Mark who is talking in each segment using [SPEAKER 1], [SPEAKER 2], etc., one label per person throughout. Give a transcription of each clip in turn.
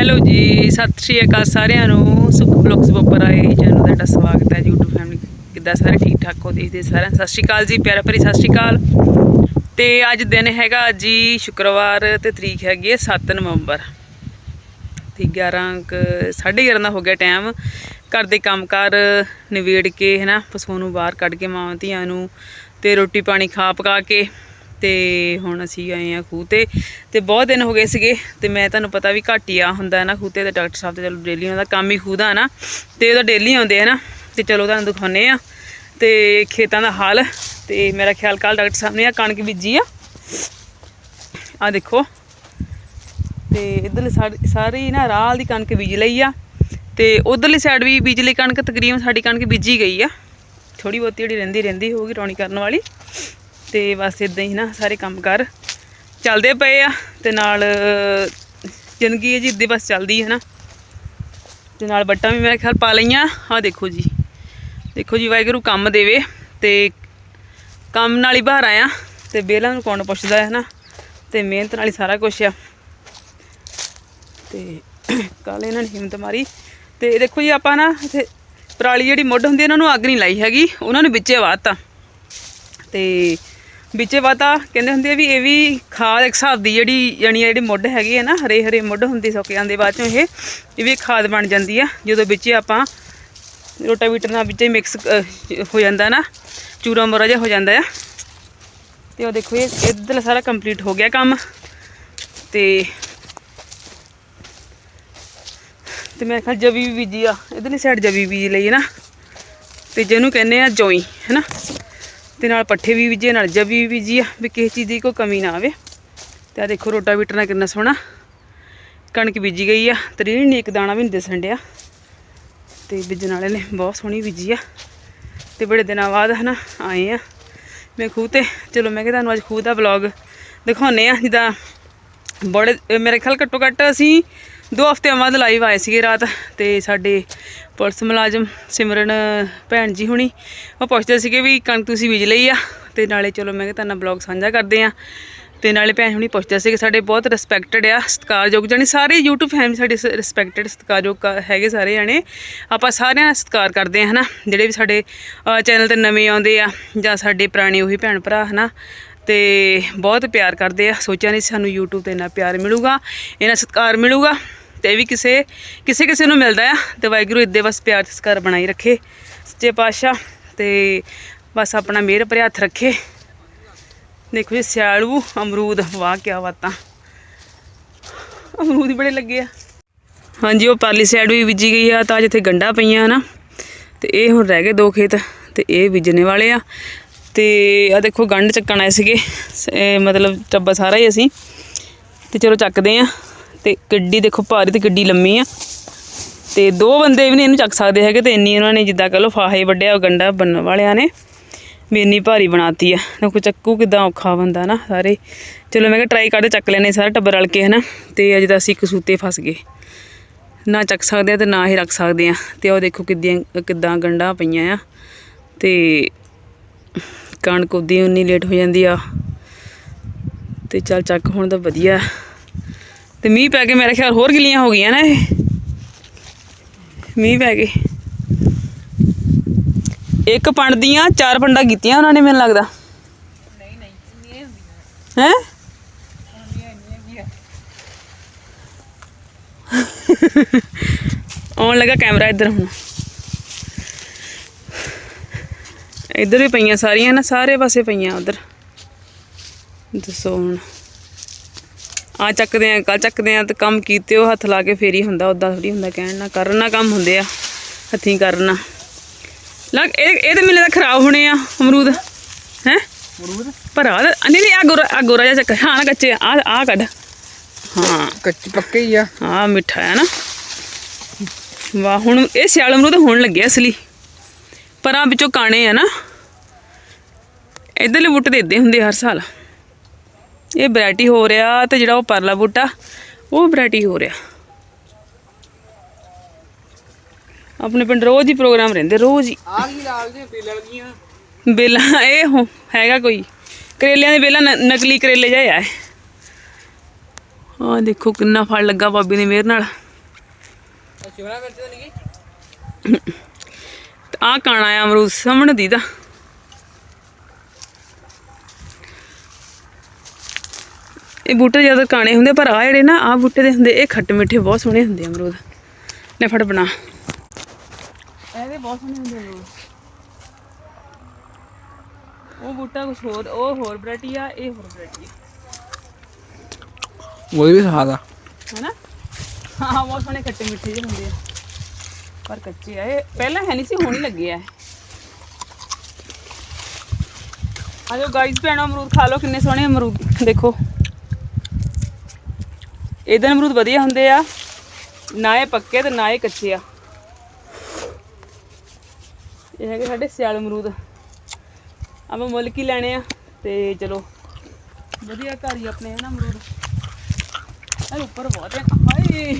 [SPEAKER 1] Hello ਜੀ, ਸਤਿ ਸ਼੍ਰੀ ਅਕਾਲ ਸਾਰਿਆਂ ਨੂੰ। ਸੁਖ ਬਲੌਗਸ ਉੱਪਰ ਆਏ ਚੈਨਲ ਦਾ ਤੁਹਾਡਾ ਸਵਾਗਤ ਹੈ ਜੀ, YouTube ਫੈਮਿਲੀ ਕਿੱਦਾਂ ਸਾਰੇ ਠੀਕ ਠਾਕ ਹੋ, ਦੇਖਦੇ ਸਾਰਿਆਂ ਸਤਿ ਸ਼੍ਰੀ ਅਕਾਲ ਜੀ, ਪਿਆਰਾ ਭਰੀ ਸਤਿ ਸ਼੍ਰੀ ਅਕਾਲ। ਤੇ ਅੱਜ ਦਿਨ ਹੈਗਾ ਜੀ ਸ਼ੁੱਕਰਵਾਰ ਤੇ ਤਰੀਕ ਹੈਗੀ ਹੈ 7 ਨਵੰਬਰ। ਤੇ 11 ਕੁ- ਸਾਢੇ 11 ਦਾ ਹੋ ਗਿਆ ਟਾਈਮ। ਘਰ ਦੇ ਕੰਮਕਾਰ ਨਿਬੇੜ ਕੇ ਹੈ ਪਸ਼ੂ ਨੂੰ ਬਾਹਰ ਕੱਢ ਕੇ, ਮਾਵਾਂ ਧੀਆਂ ਨੂੰ ਤੇ ਰੋਟੀ ਪਾਣੀ ਖਾ ਪਕਾ ਕੇ ਤੇ ਹੁਣ ਅਸੀਂ ਆਏ ਆ ਖੂਹ ਤੇ ਤੇ ਬਹੁਤ ਦਿਨ ਹੋ ਗਏ ਸੀਗੇ ਤੇ ਮੈਂ ਤੁਹਾਨੂੰ ਪਤਾ ਵੀ ਘੱਟ ਹੀ ਆ ਹੁੰਦਾ ਨਾ ਖੂਹ ਤੇ ਤੇ ਡਾਕਟਰ ਸਾਹਿਬ ਤੇ ਚਲੋ ਡੇਲੀ ਉਹਨਾਂ ਦਾ ਕੰਮ ਹੀ ਖੂਹ ਦਾ ਨਾ, ਤੇ ਉਹਦਾ ਡੇਲੀ ਆਉਂਦੇ ਆ ਨਾ, ਤੇ ਚਲੋ ਤੁਹਾਨੂੰ ਦਿਖਾਉਨੇ ਆ ਤੇ ਖੇਤਾਂ ਦਾ ਹਾਲ ਤੇ ਮੇਰਾ ਖਿਆਲ ਕੱਲ ਡਾਕਟਰ ਸਾਹਿਬ ਨੇ ਆ ਕਣਕ ਬੀਜੀ ਆ। ਆ ਦੇਖੋ, ਤੇ ਇਧਰਲੀ ਸਾਰੀ ਨਾ ਰਾਲ ਦੀ ਕਣਕ ਬੀਜ ਲਈ ਆ, ਤੇ ਉਧਰਲੀ ਸਾਈਡ ਵੀ ਬੀਜ ਲਈ ਕਣਕ ਤਕਰੀਬਨ ਸਾਡੀ ਕਣਕ ਬੀਜੀ ਗਈ ਆ। ਥੋੜੀ ਬਹੁਤੀ ਜਿਹੜੀ ਰਹਿੰਦੀ ਰਹਿੰਦੀ ਹੋਊਗੀ ਰੌਣੀ ਕਰਨ ਵਾਲੀ। ਤੇ ਬਸ ਇਦਾਂ ਹੀ ਨਾ ਸਾਰੇ ਕੰਮ ਕਰ ਚੱਲਦੇ ਪਏ ਆ ਤੇ ਨਾਲ ਜ਼ਿੰਦਗੀ ਹੈ ਜੀ ਇੱਦਾਂ ਬਸ ਚੱਲਦੀ ਹੈ ਨਾ। ਤੇ ਨਾਲ ਬੱਟਾਂ ਵੀ ਮੇਰੇ ਖਿਆਲ ਪਾ ਲਈਆਂ। ਆਹ ਦੇਖੋ ਜੀ। ਦੇਖੋ ਜੀ ਵਾਹਿਗੁਰੂ ਕੰਮ ਦੇਵੇ ਤੇ ਕੰਮ ਨਾਲ ਹੀ ਬਾਹਰ ਆਇਆ ਤੇ ਬੇਲਾਂ ਨੂੰ ਕੌਣ ਪੁੱਛਦਾ ਹੈ ਨਾ। ਤੇ ਮਿਹਨਤ ਨਾਲ ਹੀ ਸਾਰਾ ਕੁਝ ਆ। ਤੇ ਕੱਲ ਇਹਨਾਂ ਨੇ ਹਿੰਮਤ ਮਾਰੀ। ਤੇ ਦੇਖੋ ਜੀ ਆਪਾਂ ਨਾ ਇੱਥੇ ਪਰਾਲੀ ਜਿਹੜੀ ਮੁੱਢ ਹੁੰਦੀ ਹੈ, ਇਹਨਾਂ ਨੂੰ ਅੱਗ ਨਹੀਂ ਲਾਈ ਹੈਗੀ। ਉਹਨਾਂ ਨੂੰ ਵਿੱਚੇ ਵਾਤਾ ਤੇ ਵਿੱਚੇ ਵਾਤਾ ਕਹਿੰਦੇ ਹੁੰਦੇ ਆ ਵੀ ਇਹ ਵੀ ਖਾਦ, ਇੱਕ ਹਿਸਾਬ ਦੀ ਜਿਹੜੀ ਜਾਣੀ ਆ ਜਿਹੜੀ ਮੁੱਢ ਹੈਗੀ ਹੈ ਨਾ, ਹਰੇ ਹਰੇ ਮੁੱਢ ਹੁੰਦੀ ਸੁੱਕ ਜਾਂਦੇ ਬਾਅਦ ਚੋਂ ਇਹ ਇਹ ਵੀ ਖਾਦ ਬਣ ਜਾਂਦੀ ਆ। ਜਦੋਂ ਵਿੱਚੇ ਆਪਾਂ ਰੋਟਾਵੀਟਰ ਨਾਲ ਵਿੱਚੇ ਮਿਕਸ ਹੋ ਜਾਂਦਾ ਨਾ, ਚੂਰਾ ਮੋਰਾ ਜਿਹਾ ਹੋ ਜਾਂਦਾ ਆ। ਤੇ ਉਹ ਦੇਖੋ, ਇਹ ਇੱਧਰ ਸਾਰਾ ਕੰਪਲੀਟ ਹੋ ਗਿਆ ਕੰਮ। ਤੇ ਤੇ ਮੈਂ ਕਿਹਾ ਜਵੀ ਵੀ ਬੀਜੀ ਆ, ਇਧਰਲੀ ਸਾਈਡ ਜਵੀ ਬੀਜ ਲਈ ਹੈ ਨਾ। ਤੇ ਜਿਹਨੂੰ ਕਹਿੰਦੇ ਆ ਜੋਈ, ਹੈਨਾ? ਤੇ ਨਾਲ ਪੱਠੇ ਵੀ ਬੀਜੇ, ਨਾਲ ਜਵੀ ਵੀ ਬੀਜੀ ਆ, ਵੀ ਕਿਸੇ ਚੀਜ਼ ਦੀ ਕੋਈ ਕਮੀ ਨਾ ਆਵੇ। ਤੇ ਆ ਦੇਖੋ ਰੋਟਾ ਨਾਲ ਕਿੰਨਾ ਸੋਹਣਾ। ਕਣਕ ਬੀਜੀ ਗਈ ਆ ਤਰੀ ਨਹੀਂ ਇੱਕ ਦਾਣਾ ਵੀ ਨਹੀਂ ਦਿਸਣ ਡਿਆ। ਤੇ ਬੀਜਣ ਵਾਲੇ ਨੇ ਬਹੁਤ ਸੋਹਣੀ ਬੀਜੀ ਆ। ਤੇ ਬੜੇ ਦਿਨਾਂ ਬਾਅਦ ਹਨਾ ਆਏ ਆ। ਮੈਂ ਖੂਹ ਤੇ, ਚਲੋ ਮੈਂ ਕਿਹਾ ਤੁਹਾਨੂੰ ਅੱਜ ਖੂਹ ਦਾ ਵਲੌਗ ਦਿਖਾਉਨੇ ਆ, ਜਿੱਦਾਂ ਬੜੇ ਅਹ ਮੇਰੇ ਖਿਆਲ ਘੱਟੋ ਘੱਟ ਅਸੀਂ ਦੋ ਹਫ਼ਤਿਆਂ ਬਾਅਦ ਲਾਈਵ ਆਏ ਸੀਗੇ ਰਾਤ ਤੇ ਸਾਡੇ ਪੁਲਿਸ ਮੁਲਾਜ਼ਮ ਸਿਮਰਨ ਭੈਣ ਜੀ ਹੁਣੀ, ਉਹ ਪੁੱਛਦੇ ਸੀਗੇ ਵੀ ਕਣਕ ਤੁਸੀਂ ਬੀਜ ਲਈ ਆ? ਤੇ ਨਾਲੇ ਚਲੋ ਮੈਂ ਕਿਹਾ ਤੁਹਾਨੂੰ ਵਲੌਗ ਸਾਂਝਾ ਕਰਦੇ ਆ। ਤੇ ਨਾਲੇ ਭੈਣ ਹੁਣੀ ਪੁੱਛਦੇ ਸੀਗੇ, ਸਾਡੇ ਬਹੁਤ ਰਿਸਪੈਕਟਡ ਆ, ਸਤਿਕਾਰਯੋਗ ਜਾਣੀ ਸਾਰੇ YouTube ਫੈਮਿਲੀ ਸਾਡੇ ਰਿਸਪੈਕਟਡ ਸਤਿਕਾਰਯੋਗ ਕ- ਹੈਗੇ ਸਾਰੇ ਜਾਣੇ। ਆਪਾਂ ਸਾਰਿਆਂ ਦਾ ਸਤਿਕਾਰ ਕਰਦੇ ਆ, ਹਨਾ? ਜਿਹੜੇ ਵੀ ਸਾਡੇ ਚੈਨਲ ਤੇ ਨਵੇਂ ਆਉਂਦੇ ਆ ਜਾਂ ਸਾਡੇ ਪੁਰਾਣੇ ਉਹੀ ਭੈਣ ਭਰਾ, ਹਨਾ? ਤੇ ਬਹੁਤ ਪਿਆਰ ਕਰਦੇ ਆ। ਸੋਚਿਆ ਨਹੀਂ ਸਾਨੂੰ YouTube ਤੇ ਇੰਨਾ ਪਿਆਰ ਮਿਲੂਗਾ ਇਹਨਾਂ ਸਤਿਕਾਰ ਮਿਲੂਗਾ। ਤੇ ਇਹ ਵੀ ਕਿਸੇ ਕਿਸੇ ਕਿਸੇ ਨੂੰ ਮਿਲਦਾ ਆ ਤੇ ਵਾਹਿਗੁਰੂ ਇੱਦੇ ਬਸ ਪਿਆਰ ਤੇ ਸਤਿਕਾਰ ਬਣਾਈ ਰੱਖੇ, ਸੱਚੇ ਪਾਤਸ਼ਾਹ ਤੇ ਬਸ ਆਪਣਾ ਮਿਹਰ ਭਰਿਆ ਹੱਥ ਰੱਖੇ। ਦੇਖੋ ਜੀ, ਸਿਆਲੂ, ਅਮਰੂਦ, ਵਾਹ ਕੀ ਬਾਤਾਂ। ਅਮਰੂਦ ਬੜੇ ਲੱਗੇ ਆ। ਹਾਂਜੀ, ਉਹ ਪਰਲੀ ਸਾਈਡ ਵੀ ਬੀਜੀ ਗਈ ਆ, ਤਾਂ ਜਿੱਥੇ ਗੰਡਾ ਪਈਆਂ ਹਨਾ। ਤੇ ਇਹ ਹੁਣ ਰਹਿ ਗਏ ਦੋ ਖੇਤ, ਤੇ ਇਹ ਬੀਜਣੇ ਵਾਲੇ ਆ। ਤੇ ਆ ਦੇਖੋ, ਗੰਢ ਚੱਕਣ ਆਏ ਸੀਗੇ। ਸ- ਮਤਲਬ ਟੱਬਾ ਸਾਰਾ ਹੀ ਅਸੀਂ। ਤੇ ਚਲੋ ਚੱਕਦੇ ਆ। ਤੇ ਕਿੱਡੀ ਦੇਖੋ ਭਾਰੀ ਤੇ ਕਿੱਡੀ ਲੰਮੀ ਆ। ਤੇ ਦੋ ਬੰਦੇ ਵੀ ਨਹੀਂ ਇਹਨੂੰ ਚੱਕ ਸਕਦੇ ਹੈਗੇ ਤੇ ਇੰਨੀ ਉਹਨਾਂ ਨੇ ਜਿੱਦਾਂ ਕਹ ਲਓ ਫਾਹੇ ਵੱਡਿਆ ਗੰਡਾ ਬੰਨਣ ਵਾਲਿਆਂ ਨੇ। ਵੀ ਇੰਨੀ ਭਾਰੀ ਬਣਾਤੀ ਆ। ਦੇਖੋ ਚੱਕੂ ਕਿਦਾਂ ਔਖਾ ਬੰਦਾ ਨਾ ਸਾਰੇ। ਚਲੋ ਮੈਂ ਕਿਹਾ ਟਰਾਈ ਕਰਦੇ ਚੱਕ ਲੈਨੇ ਸਾਰਾ ਟੱਬਰ ਰਲ ਕੇ ਹਨਾ। ਤੇ ਅਜੇ ਤਾਂ ਅਸੀਂ ਕਸੂਤੇ ਫਸ ਗਏ। ਨਾ ਚੱਕ ਸਕਦੇ ਆ ਤੇ ਨਾ ਹੀ ਰੱਖ ਸਕਦੇ ਆ। ਤੇ ਉਹ ਦੇਖੋ ਕਿੱਦਾਂ ਕਿੱਦਾਂ ਗੰਡਾ ਪਈਆਂ ਆ। ਤੇ ਕਣਕ ਉਦੀ ਉਨੀ ਲੇਟ ਹੋ ਜਾਂਦੀ ਆ। ਤੇ ਚੱਲ ਚੱਕ ਹੁਣ ਤਾਂ ਵਧੀਆ। ਤੇ ਮੀਂਹ ਪੈ ਕੇ ਮੇਰੇ ਖਿਆਲ ਹੋਰ ਗਿੱਲੀਆਂ ਹੋ ਗਈਆਂ ਨਾ ਇਹ। ਮੀਂਹ ਪੈ ਕੇ। ਇੱਕ ਪੰਡ ਦੀਆਂ ਚਾਰ ਪੰਡਾਂ ਕੀਤੀਆਂ ਉਹਨਾਂ ਨੇ ਮੈਨੂੰ ਲੱਗਦਾ। ਨਹੀਂ ਨਹੀਂ ਹੈ ਆਉਣ ਲੱਗਾ ਕੈਮਰਾ ਇੱਧਰ ਹੁਣ। ਇੱਧਰ ਵੀ ਪਈਆਂ ਸਾਰੀਆਂ ਨਾ ਸਾਰੇ ਪਾਸੇ ਪਈਆਂ ਉਧਰ। ਦੱਸੋ ਹੁਣ। ਆ ਚੱਕਦੇ ਆ ਕੱਲ ਚੱਕਦੇ ਆ ਤੇ ਕੰਮ ਕੀਤੇ ਉਹ ਹੱਥ ਲਾ ਕੇ ਫੇਰ ਹੀ ਹੁੰਦਾ ਉਦਾਂ ਥੋੜੀ ਹੁੰਦਾ ਕਹਿਣ ਨਾਲ ਕਰਨ ਕੰਮ ਹੁੰਦੇ ਆ ਹੱਥੀਂ ਕਰਨਾ ਲੱਗ ਇਹ ਇਹ ਤੇ ਮਿਲੇ ਦਾ ਖਰਾਬ ਹੋਣੇ ਆ ਅਮਰੂਦ ਹੈ?
[SPEAKER 2] ਅਮਰੂਦ?
[SPEAKER 1] ਭਰਾ ਦਾ ਨਹੀਂ ਨਹੀਂ ਆ ਗੋਰਾ ਆ ਗੋਰਾ ਜਿਹਾ ਚੱਕ ਹਾਂ ਨਾ ਕੱਚੇ ਆ ਆ ਕੱਢ। ਹਾਂ।
[SPEAKER 2] ਕੱਚੇ ਪੱਕੇ ਹੀ ਆ।
[SPEAKER 1] ਆ ਮਿੱਠਾ ਹੈ ਨਾ। ਵਾਹ ਹੁਣ ਇਹ ਸਿਆਲ ਅਮਰੂਦ ਹੋਣ ਲੱਗੇ ਅਸਲੀ। ਪਰਾਂ ਵਿੱਚੋਂ ਕਾਣੇ ਆ ਨਾ। ਇਧਰਲੇ ਬੂਟੇ ਤੇ ਹੀ ਹੁੰਦੇ ਹਰ ਸਾਲ। ਇਹ ਵੈਰਾਈਟੀ ਹੋ ਰਿਹਾ ਤੇ ਜਿਹੜਾ ਉਹ ਪਰਲਾ ਬੂਟਾ ਉਹ ਵੈਰਾਈਟੀ ਹੋ ਰਿਹਾ। ਆਪਣੇ ਪਿੰਡ ਰੋਜ਼ ਹੀ ਪ੍ਰੋਗਰਾਮ ਰਹਿੰਦੇ ਰੋਜ਼ ਹੀ।
[SPEAKER 2] ਆ ਕੀ ਲਾਲ ਜੇ ਬੇਲਣ ਗੀਆਂ
[SPEAKER 1] ਬੇਲਾਂ ਇਹ ਹੋ ਹੈਗਾ ਕੋਈ। ਕਰੇਲਿਆਂ ਦੇ ਬੇਲਾਂ ਨ- ਨਕਲੀ ਕਰੇਲੇ ਜਿਹਾ ਹੈ ਆ ਦੇਖੋ ਕਿੰਨਾ ਫਲ ਲੱਗਾ ਬਾਬੀ ਦੀ ਮਿਹਰ ਨਾਲ।
[SPEAKER 2] ਸ਼ਿਮਲਾ ਮਿਰਚ ਤਾਂ ਨਹੀਂ ਗਈ?
[SPEAKER 1] ਆ ਕਾਣਾ ਆ ਅਮਰੂਦ ਸਾਹਮਣੇ ਦੀਦਾ। ਇਹ ਬੂਟੇ ਜ਼ਿਆਦਾ ਕਾਣੇ ਹੁੰਦੇ ਪਰ ਆ ਜਿਹੜੇ ਨਾ ਆ ਬੂਟੇ ਦੇ ਹੁੰਦੇ ਇਹ ਖੱਟ ਮਿੱਠੇ ਬਹੁਤ ਸੋਹਣੇ ਹੁੰਦੇ ਆ ਅਮਰੂਦ। ਲੈ ਫੜ ਬਣਾ। ਇਹਦੇ ਬਹੁਤ ਸੋਹਣੇ ਹੁੰਦੇ ਅਮਰੂਦ। ਉਹ ਬੂਟਾ ਕੁਝ ਹੋਰ ਉਹ ਹੋਰ ਵੈਰਾਈਟੀ ਆ ਇਹ ਹੋਰ ਵੈਰਾਈਟੀ ਆ।
[SPEAKER 2] ਉਹ ਵੀ ਸਵਾਦ ਆ।
[SPEAKER 1] ਹੈਨਾ? ਹਾਂ ਬਹੁਤ ਸੋਹਣੇ ਖੱਟੇ ਮਿੱਠੇ ਜਿਹੇ ਹੁੰਦੇ ਆ। ਪਰ ਕੱਚੇ ਆ ਇਹ ਪਹਿਲਾਂ ਹੈ ਨਹੀਂ ਸੀ ਹੁਣ ਹੀ ਲੱਗੇ ਆ। ਇਹ। ਆ ਜਾਓ ਗਾਈਸ ਭੈਣੋ ਅਮਰੂਦ ਖਾ ਲਓ ਕਿੰਨੇ ਸੋਹਣੇ ਅਮਰੂਦ ਦੇਖੋ। ਇਹਦੇ ਅਮਰੂਦ ਵਧੀਆ ਹੁੰਦੇ ਆ, ਨਾ ਇਹ ਪੱਕੇ ਤੇ ਨਾ ਇਹ ਕੱਚੇ ਆ। ਇਹ ਹੈਗੇ ਸਾਡੇ ਸਿਆਲ ਅਮਰੂਦ। ਆਪਾਂ ਮੁੱਲ ਕੀ ਲੈਣੇ ਆ ਤੇ ਚਲੋ, ਵਧੀਆ ਘਰ ਹੀ ਆਪਣੇ ਹੈ ਅਮਰੂਦ? ਅਰੇ ਉੱਪਰ ਬਹੁਤ ਹੈ ਹਾਏ!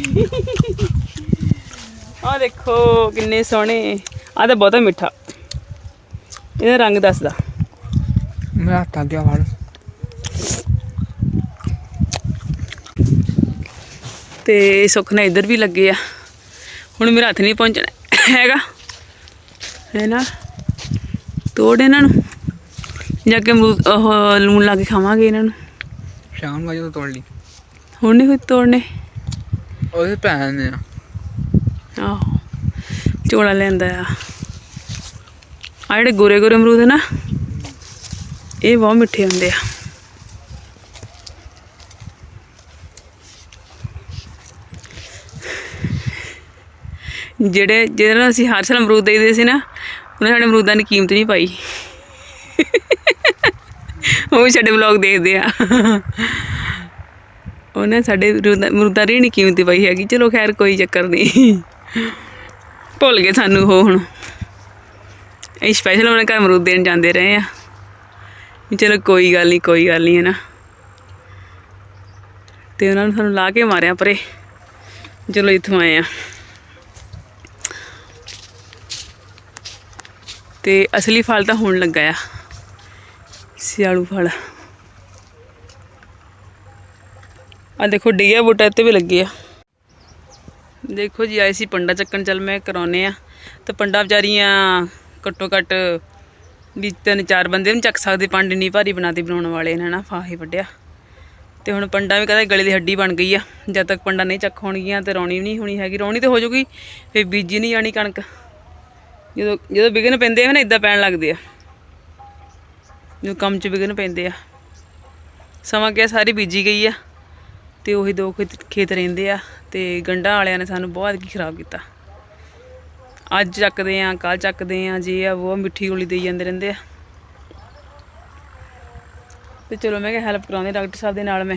[SPEAKER 1] ਆ ਦੇਖੋ ਕਿੰਨੇ ਸੋਹਣੇ। ਆ ਤਾਂ ਬਹੁਤਾ ਮਿੱਠਾ। ਇਹਦਾ ਰੰਗ ਦੱਸਦਾ।
[SPEAKER 2] ਮੈਂ ਹੱਥ ਗਿਆ ਫੜ
[SPEAKER 1] ਤੇ ਸੁੱਖ ਨਾਲ ਇੱਧਰ ਵੀ ਲੱਗੇ ਆ। ਹੁਣ ਮੇਰਾ ਹੱਥ ਨਹੀਂ ਪਹੁੰਚਣਾ ਹੈਗਾ। ਹੈ ਨਾ ਤੋੜ ਇਹਨਾਂ ਨੂੰ। ਜਾ ਕੇ ਉਹ ਲੂਣ ਲਾ ਕੇ ਖਾਵਾਂਗੇ ਇਹਨਾਂ ਨੂੰ।
[SPEAKER 2] ਸ਼ਾਮ ਨੂੰ ਜਦੋਂ ਤੋੜ ਲਈ।
[SPEAKER 1] ਹੁਣ ਨਹੀਂ ਕੋਈ ਤੋੜਨੇ।
[SPEAKER 2] ਉਹਦੇ ਭੈਣ ਨੇ
[SPEAKER 1] ਆਹੋ ਝੋਲਾ ਲੈਂਦਾ ਆ। ਆ ਜਿਹੜੇ ਗੋਰੇ ਗੋਰੇ ਅਮਰੂਦ ਹੈ ਨਾ ਇਹ ਬਹੁਤ ਮਿੱਠੇ ਹੁੰਦੇ ਆ। ਜਿਹੜੇ ਜਿਹਦੇ ਨਾਲ ਅਸੀਂ ਹਰ ਸਾਲ ਅਮਰੂਦ ਦੇਈਦੇ ਸੀ ਨਾ, ਉਹਨੇ ਸਾਡੇ ਅਮਰੂਦਾਂ ਦੀ ਕੀਮਤ ਨਹੀਂ ਪਾਈ। ਉਹ ਵੀ ਸਾਡੇ ਵਲੌਗ ਦੇਖਦੇ ਆ। ਉਹਨੇ ਸਾਡੇ ਅਮਰੂਦਾਂ ਦੀ ਨਹੀਂ ਕੀਮਤ ਪਾਈ ਹੈਗੀ। ਚਲੋ ਖੈਰ, ਕੋਈ ਚੱਕਰ ਨਹੀਂ। ਭੁੱਲ ਗਏ ਸਾਨੂੰ ਉਹ ਹੁਣ। ਇਹ ਸਪੈਸ਼ਲ ਉਹਨਾਂ ਘਰ ਅਮਰੂਦ ਦੇਣ ਜਾਂਦੇ ਰਹੇ ਆ। ਚਲੋ ਕੋਈ ਗੱਲ ਨਹੀਂ, ਕੋਈ ਗੱਲ ਨਹੀਂ ਹੈ ਨਾ ਤੇ ਉਹਨਾਂ ਨੂੰ ਸਾਨੂੰ ਲਾ ਕੇ ਮਾਰਿਆ ਪਰੇ। ਚਲੋ ਇੱਥੋਂ ਆਏ ਆ। ਤੇ ਅਸਲੀ ਫਲ ਤਾਂ ਹੁਣ ਲੱਗਾ ਆ। ਸਿਆਲੂ ਫਲ। ਆ ਦੇਖੋ, ਡਿੱਗਿਆ ਬੂਟਾ ਇੱਥੇ ਵੀ ਲੱਗੇ ਆ। ਦੇਖੋ ਜੀ, ਆਏ ਸੀ ਪੰਡਾ ਚੱਕਣ, ਚੱਲ ਮੈਂ ਕਰਾਉਨੇ ਆ। ਤੇ ਪੰਡਾ ਵਿਚਾਰੀਆਂ ਘੱਟੋ ਘੱਟ ਵੀ ਤਿੰਨ ਚਾਰ ਬੰਦੇ ਨੂੰ ਚੱਕ ਸਕਦੇ, ਪੰਡ ਨਹੀਂ ਭਾਰੀ ਬਣਾਤੀ ਬਣਾਉਣ ਵਾਲੇ ਨੇ ਨਾ, ਫਾਹੇ ਵੱਡਿਆ ਤੇ ਹੁਣ ਪੰਡਾ ਵੀ ਕਹਿੰਦਾ ਗਲੇ ਦੀ ਹੱਡੀ ਬਣ ਗਈ ਆ, ਜਦ ਤੱਕ ਪੰਡਾ ਨਹੀਂ ਚੱਕ ਹੋਣਗੀਆਂ ਤੇ ਰੌਣੀ ਵੀ ਨਹੀਂ ਹੋਣੀ ਹੈਗੀ। ਰੌਣੀ ਤੇ ਹੋ ਜਾਊਗੀ ਫੇ ਬੀਜੀ ਨਹੀਂ ਜਾਣੀ ਕਣਕ। ਜਦੋਂ ਜਦੋਂ ਵਿਗਨ ਪੈਂਦੇ ਆ ਨਾ ਇਦਾਂ ਪੈਣ ਲੱਗਦੇ ਆ। ਜਦੋਂ ਕੰਮ 'ਚ ਵਿਗਨ ਪੈਂਦੇ ਆ। ਸਮਾਂ ਕਿਹਾ ਸਾਰੀ ਬੀਜੀ ਗਈ ਆ ਤੇ ਉਹੀ ਦੋ ਖੇਤ ਖੇਤ ਰਹਿੰਦੇ ਆ ਤੇ ਗੰਡਾ ਵਾਲਿਆਂ ਨੇ ਸਾਨੂੰ ਬਹੁਤ ਕੀ ਖਰਾਬ ਕੀਤਾ। ਅੱਜ ਚੱਕਦੇ ਆ ਕੱਲ ਚੱਕਦੇ ਆ, ਜੇ ਆ ਉਹ ਮਿੱਠੀ ਗੋਲੀ ਦੇਈ ਜਾਂਦੇ ਰਹਿੰਦੇ ਆ। ਤੇ ਚਲੋ ਮੈਂ ਕਿਹਾ ਹੈਲਪ ਕਰਾਉਂਦੇ ਡਾਕਟਰ ਸਾਹਿਬ ਦੇ ਨਾਲ ਮੈਂ।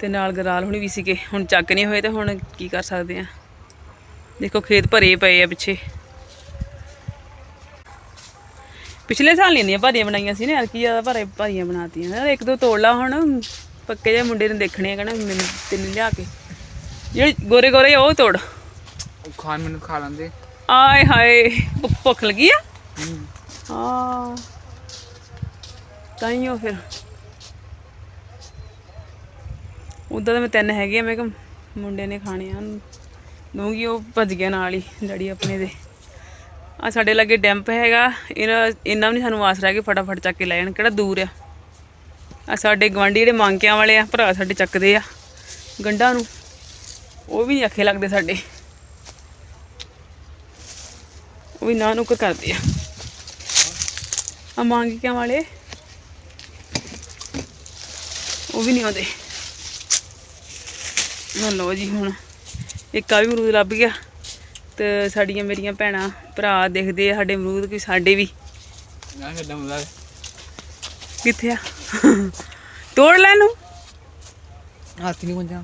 [SPEAKER 1] ਤੇ ਨਾਲ ਗਰਾਲ ਹੁਣੀ ਵੀ ਸੀਗੇ। ਹੁਣ ਚੱਕ ਨਹੀਂ ਹੋਏ ਤੇ ਹੁਣ ਕੀ ਕਰ ਸਕਦੇ ਆ। ਦੇਖੋ ਖੇਤ ਭਰੇ ਪਏ ਆ ਪਿੱਛੇ। ਪਿਛਲੇ ਸਾਲ ਨਹੀਂ ਇੰਨੀਆਂ ਭਾਰੀਆਂ ਬਣਾਈਆਂ ਸੀ ਨਾ ਕੀ ਜ਼ਿਆਦਾ ਭਾਰੇ ਭਾਰੀਆਂ ਬਣਾਤੀਆਂ। ਯਾਰ ਇੱਕ ਦੋ ਤੋੜ ਲਾ ਹੁਣ ਪੱਕੇ ਜਿਹੇ ਮੁੰਡੇ ਨੇ ਦੇਖਣੇ ਆ ਕਹਿੰਦਾ ਮੈਨੂੰ ਤੈਨੂੰ ਲਿਆ ਕੇ। ਜਿਹੜੇ ਗੋਰੇ ਗੋਰੇ ਆ ਉਹ ਤੋੜ।
[SPEAKER 2] ਉਹ ਖਾਣ ਮੈਨੂੰ ਖਾ ਲੈਂਦੇ।
[SPEAKER 1] ਆਏ ਹਾਏ ਭੁ- ਭੁੱਖ ਲੱਗੀ ਆ?
[SPEAKER 2] ਹੂੰ।
[SPEAKER 1] ਹਾਂ। ਤਾਈਓ ਫਿਰ। ਉਦਾਂ ਤਾਂ ਮੈਂ ਤਿੰਨ ਹੈਗੇ ਆ ਮੈਂ ਕਿਹਾ ਮੁੰਡੇ ਨੇ ਖਾਣੇ ਆ। ਦੂੰਗੀ ਉਹ ਭੱਜ ਗਿਆ ਨਾਲ ਹੀ ਡੈਡੀ ਆਪਣੇ ਦੇ। ਆ ਸਾਡੇ ਲਾਗੇ ਡੈਂਪ ਹੈਗਾ। ਇਹਨਾਂ ਇਹਨਾਂ ਵੀ ਨੀ ਸਾਨੂੰ ਆਸ ਰਹਿ ਗਈ ਫਟਾਫਟ ਚੱਕ ਕੇ ਲੈ ਜਾਣ, ਕਿਹੜਾ ਦੂਰ ਆ। ਆ ਸਾਡੇ ਗਵਾਂਢੀ ਜਿਹੜੇ ਮੰਗਿਆਂ ਵਾਲੇ ਆ, ਭਰਾ ਸਾਡੇ ਚੱਕਦੇ ਆ, ਗੰਢਾਂ ਨੂੰ। ਉਹ ਵੀ ਨੀ ਅੱਖੇ ਲੱਗਦੇ ਸਾਡੇ। ਉਹ ਵੀ ਨਾ ਨੁਕਰ ਕਰਦੇ ਆ। ਆ ਮੰਗਿਆਂ ਵਾਲੇ। ਉਹ ਵੀ ਨਹੀਂ ਆਉਂਦੇ। ਨਾ ਲਓ ਜੀ ਹੁਣ, ਇੱਕ ਆ ਵੀ ਮਰੂਦ ਲੱਭ ਗਿਆ। ਤੇ ਸਾਡੀਆਂ ਮੇਰੀਆਂ ਭੈਣਾਂ ਭਰਾ ਦੇਖਦੇ ਆ ਸਾਡੇ ਅਮਰੂਦ ਕਿ ਸਾਡੇ ਵੀ।
[SPEAKER 2] ਨਾ ਕਿੱਦਾਂ ਹੁੰਦਾ
[SPEAKER 1] ਕਿੱਥੇ ਆ? ਤੋੜ ਲੈ ਨੂੰ
[SPEAKER 2] ਹੱਥ ਨਹੀਂ ਪਹੁੰਚਣਾ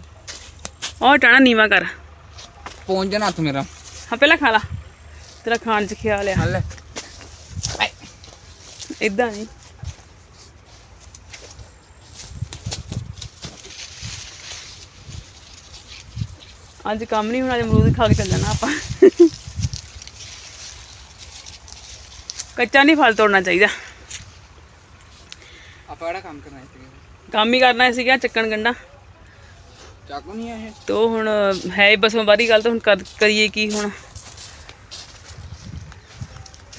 [SPEAKER 1] ਉਹ ਟਾਣਾ ਨੀਵਾ ਕਰ।
[SPEAKER 2] ਪਹੁੰਚ ਜਾਣਾ ਹੱਥ ਮੇਰਾ।
[SPEAKER 1] ਹਾਂ ਪਹਿਲਾਂ ਖਾ ਲਾ। ਤੇਰਾ ਖਾਣ ਚ ਖਿਆਲ ਆ।
[SPEAKER 2] ਹੱਲ
[SPEAKER 1] ਇਦਾਂ ਨਹੀਂ ਅੱਜ ਕੰਮ ਨਹੀਂ ਹੋਣਾ ਅੱਜ ਅਮਰੂਦ ਖਾ ਕੇ ਚੱਲ ਜਾਣਾ ਆਪਾਂ। ਕੱਚਾ ਨਹੀਂ ਫਲ ਤੋੜਨਾ ਚਾਹੀਦਾ।
[SPEAKER 2] ਆਪਾਂ ਕਿਹੜਾ ਕੰਮ ਕਰਨਾ ਇੱਥੇ?
[SPEAKER 1] ਕੰਮ ਹੀ ਕਰਨਾ ਸੀਗਾ ਚੱਕਣ ਗੰਡਾ
[SPEAKER 2] ਚਾਕੂ ਨਹੀਂ ਹੈ ਇਹ?
[SPEAKER 1] ਤੋ ਹੁਣ ਹੈ ਹੀ ਬਸੋਂ ਬਾਰੀ ਗੱਲ ਤਾਂ ਹੁਣ ਕਰ- ਕਰੀਏ ਕੀ ਹੁਣ।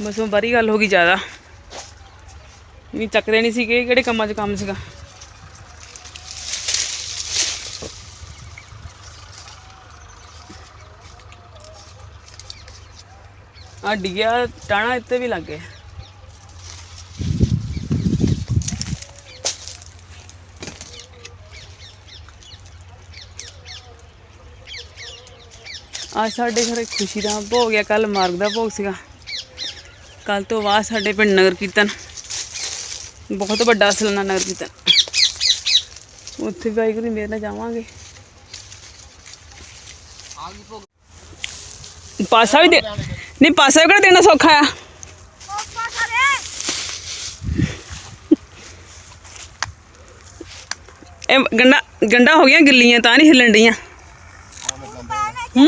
[SPEAKER 1] ਬਸੋਂ ਬਾਰੀ ਗੱਲ ਹੋ ਗਈ ਜ਼ਿਆਦਾ। ਨਹੀਂ ਚੱਕਦੇ ਨਹੀਂ ਸੀਗੇ ਕਿਹੜੇ ਕੰਮਾਂ 'ਚ ਕੰਮ ਸੀਗਾ? ਆ ਡਿੱਗਿਆ ਟਾਣਾ ਇੱਥੇ ਵੀ ਲੱਗ ਗਿਆ। ਅੱਜ ਸਾਡੇ ਘਰੇ ਖੁਸ਼ੀ ਦਾ ਭੋਗ ਗਿਆ ਕੱਲ ਮਾਰਗ ਦਾ ਭੋਗ ਸੀਗਾ। ਕੱਲ ਤੋਂ ਬਾਅਦ ਸਾਡੇ ਪਿੰਡ ਨਗਰ ਕੀਰਤਨ। ਬਹੁਤ ਵੱਡਾ ਸਲਾਨਾ ਨਗਰ ਕੀਰਤਨ। ਉੱਥੇ ਵੀ ਵਾਹਿਗੁਰੂ ਦੀ ਮਿਹਰ ਨਾਲ ਜਾਵਾਂਗੇ।
[SPEAKER 2] ਆ ਗਈ ਭੋਗ।
[SPEAKER 1] ਪਾਸਾ ਵੀ ਦੇ ਨਹੀਂ ਪਾਸਾ ਵੀ ਕਿਹੜਾ ਦੇਣਾ ਸੌਖਾ ਆ? ਇਹ ਗੰਡਾ ਗੰਡਾ ਹੋ ਗਿਆ ਗਿੱਲੀਆਂ, ਤਾਂ ਨਹੀਂ ਹਿੱਲਣ ਡੀਆਂ ਹੂੰ?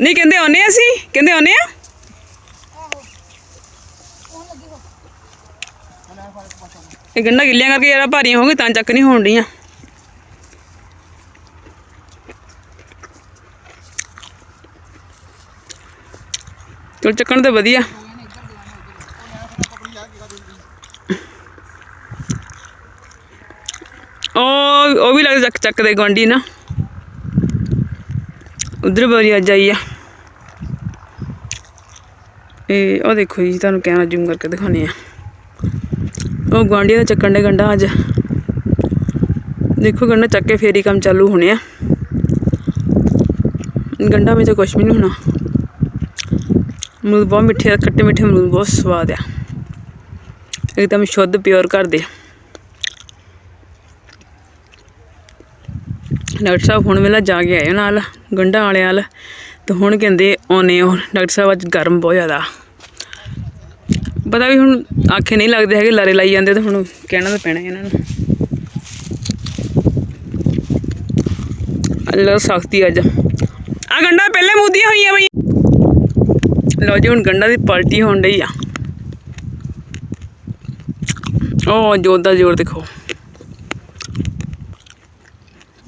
[SPEAKER 1] ਨਹੀਂ ਕਹਿੰਦੇ ਆਉਨੇ ਆ ਅਸੀਂ? ਕਹਿੰਦੇ ਆਉਨੇ ਆ? ਇਹ ਗੰਡਾ ਗਿੱਲੀਆਂ ਕਰਕੇ ਯਾਰਾ, ਭਾਰੀਆਂ ਹੋ ਗਈ ਤਾਂ ਚੱਕ ਨਹੀਂ ਹੋਣ ਡੀਆਂ ਚਲ ਚੱਕਣ ਤੇ ਵਧੀਆ। ਉਹ ਉਹ ਵੀ ਲੱਗ ਚੱਕ, ਚੱਕਦੇ ਗਵਾਂਢੀ ਨਾ। ਉਧਰ ਬੜੀ ਅੱਜ ਆਈ ਆ। ਇਹ, ਉਹ ਦੇਖੋ ਜੀ, ਤੁਹਾਨੂੰ ਕੈਮਰਾ ਜ਼ੂਮ ਕਰਕੇ ਦਿਖਾਉਣੇ ਆ। ਉਹ ਗੁਆਂਢੀਆਂ ਦਾ ਚੱਕਣ ਦੇ ਗੰਡਾ ਅੱਜ। ਦੇਖੋ ਗੰਡਾ ਚੱਕ ਕੇ ਫੇਰ ਹੀ ਕੰਮ ਚਾਲੂ ਹੋਣੇ ਆ। ਗੰਡਾ ਵਿੱਚ ਕੁਝ ਵੀ ਨਹੀਂ ਹੋਣਾ। ਅਮਰੂਦ ਬਹੁਤ ਮਿੱਠੇ ਆ, ਖੱਟੇ ਮਿੱਠੇ ਅਮਰੂਦ ਬਹੁਤ ਸਵਾਦ ਆ। ਇੱਕਦਮ ਸ਼ੁੱਧ ਪਿਓਰ ਘਰ ਦੇ। ਡਾਕਟਰ ਸਾਹਿਬ ਹੁਣ ਵੇਲਾ ਜਾ ਕੇ ਆਏ ਨਾਲ, ਗੰਢਾਂ ਵਾਲਿਆਂ ਨਾਲ ਤੇ ਹੁਣ ਕਹਿੰਦੇ ਆਉਨੇ ਉਹ ਡਾਕਟਰ ਸਾਹਿਬ ਅੱਜ ਗਰਮ ਬਹੁਤ ਜ਼ਿਆਦਾ। ਪਤਾ ਵੀ ਹੁਣ ਆਖੇ ਨਹੀਂ ਲੱਗਦੇ ਹੈਗੇ, ਲਾਰੇ ਲਾਈ ਜਾਂਦੇ ਤਾਂ ਹੁਣ ਕਹਿਣਾ ਤਾਂ ਪੈਣਾ ਇਹਨਾਂ ਨੂੰ। ਅੱਲਾ ਸਖਤੀ ਅੱਜ। ਆ ਗੰਡਾ ਪਹਿਲੇ ਮੂਦੀਆਂ ਹੋਈਆਂ ਬਈ ਲੋ ਜੀ, ਹੁਣ ਗੰਡਾ ਦੀ ਪਾਰਟੀ ਹੋਣ ਡਈ ਆ। ਉਹ ਜੋਰ ਦਾ ਜੋਰ ਦੇਖੋ।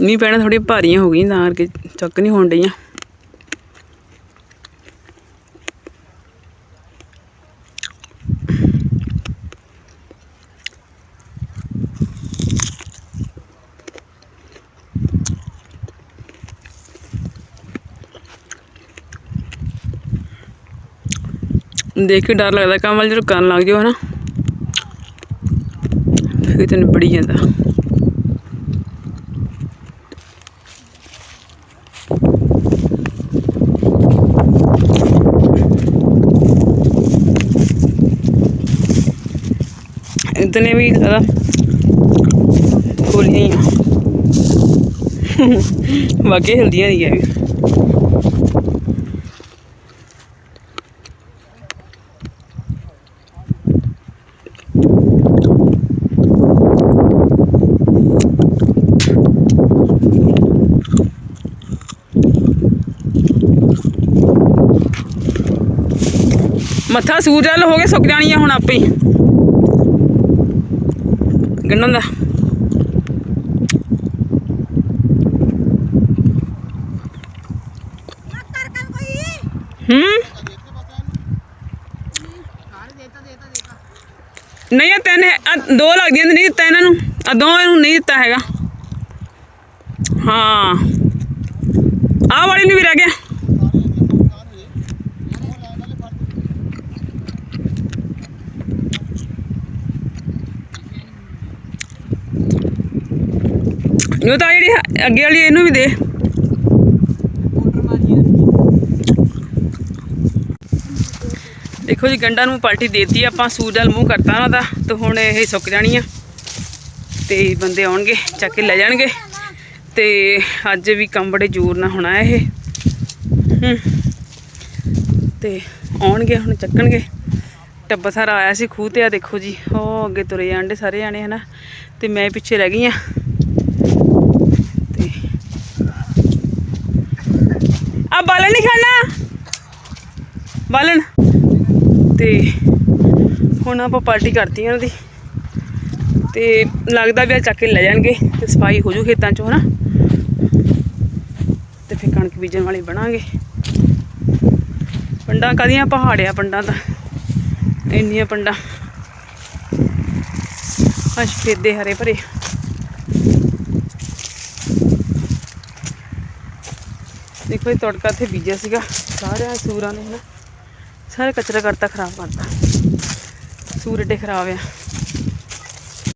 [SPEAKER 1] ਮੀਂਹ ਪੈਣਾ ਥੋੜੀ ਭਾਰੀਆਂ ਹੋ ਗਈਆਂ, ਤਾਂ ਕਰਕੇ ਚੱਕ ਨਹੀਂ ਹੋਣ ਡਈਆਂ। ਦੇਖ ਕੇ ਡਰ ਲੱਗਦਾ, ਕੰਮ ਵਾਲ ਜਦੋਂ ਕਰਨ ਲੱਗ ਜਾਓ, ਹਨਾ। ਫਿਰ ਤੈਨੂੰ ਬੜੀ ਜਾਂਦਾ ਇਤਨੇ ਵੀ ਜ਼ਿਆਦਾ ਖੋਲੀਆਂ ਵਾਕੇ ਹਿਲਦੀਆਂ ਨਹੀਂ ਵੀ ਮੱਥਾ ਸੂਰਜ ਵੱਲ ਹੋ ਕੇ ਸੁੱਕ ਜਾਣੀ ਆ ਹੁਣ ਆਪੇ ਹੀ। ਗੰਨਾਂ ਦਾ? ਹੂੰ? ਨਹੀਂ, ਇਹ ਤਿੰਨ ਹੈ- ਦੋ ਲੱਗਦੀਆਂ ਤੇ ਨਹੀਂ ਦਿੱਤਾ ਇਹਨਾਂ ਨੂੰ। ਆ ਦੋਵਾਂ ਨੂੰ ਨਹੀਂ ਦਿੱਤਾ ਹੈਗਾ। ਹਾਂ। ਆ ਵਾਲੀ ਨੂੰ ਵੀ ਰਹਿ ਗਿਆ। ਉਹ ਤਾਂ ਜਿਹੜੀ ਅੱਗੇ ਵਾਲੀ ਇਹਨੂੰ ਵੀ ਦੇ। ਦੇਖੋ ਜੀ, ਗੰਡਾ ਨੂੰ ਪਾਲਟੀ ਦੇਤੀ, ਆਪਾਂ ਸੂਰ ਨਾਲ ਮੂੰਹ ਕਰਤਾ ਉਹਨਾਂ ਦਾ, ਤੇ ਹੁਣ ਇਹ ਸੁੱਕ ਜਾਣੀ ਆ। ਤੇ ਬੰਦੇ ਆਉਣਗੇ, ਚੱਕ ਕੇ ਲੈ ਜਾਣਗੇ। ਤੇ ਅੱਜ ਵੀ ਕੰਮ ਬੜੇ ਜ਼ੋਰ ਨਾਲ ਹੋਣਾ ਇਹ। ਤੇ ਆਉਣਗੇ, ਹੁਣ ਚੱਕਣਗੇ। ਟੱਬਰ ਸਾਰਾ ਆਇਆ ਸੀ ਖੂਹ ਤੇ ਆ ਦੇਖੋ ਜੀ, ਉਹ ਅੱਗੇ ਤੁਰੇ ਜਾਂਦੇ ਸਾਰੇ ਜਾਣੇ, ਹਨਾ। ਤੇ ਮੈਂ ਪਿੱਛੇ ਰਹਿ ਗਈ ਆ ਤੇ ਆ ਬਾਲਣ ਨਹੀਂ ਖਾਣਾ ਬਾਲਣ। ਤੇ ਹੁਣ ਆਪਾਂ ਪਾਰਟੀ ਕਰਤੀ ਇਹਨਾਂ ਦੀ ਤੇ ਲੱਗਦਾ ਵੀ ਆ ਚੱਕ ਕੇ ਲੈ ਜਾਣਗੇ ਤੇ ਸਫ਼ਾਈ ਹੋ ਜੂ ਖੇਤਾਂ ਚ, ਹਨਾ? ਤੇ ਫਿਰ ਕਣਕ ਬੀਜਣ ਵਾਲੇ ਬਣਾਂਗੇ। ਪੰਡਾਂ ਕਦੀਆਂ ਪਹਾੜਿਆ ਪੰਡਾਂ ਤਾਂ। ਇੰਨੀਆਂ ਪੰਡਾਂ। ਆ ਸਫੇਦੇ ਹਰੇ ਭਰੇ। ਦੇਖੋ ਤੜਕਾ ਇੱਥੇ ਬੀਜਿਆ ਸੀਗਾ। ਸਾਰਿਆਂ ਸੂਰਾਂ ਨੇ ਹਨਾ। ਸਾਰਾ ਕਚਰਾ ਕਰਤਾ ਖਰਾਬ ਕਰਤਾ। ਸੂਰ ਏਡੇ ਖਰਾਬ ਆ।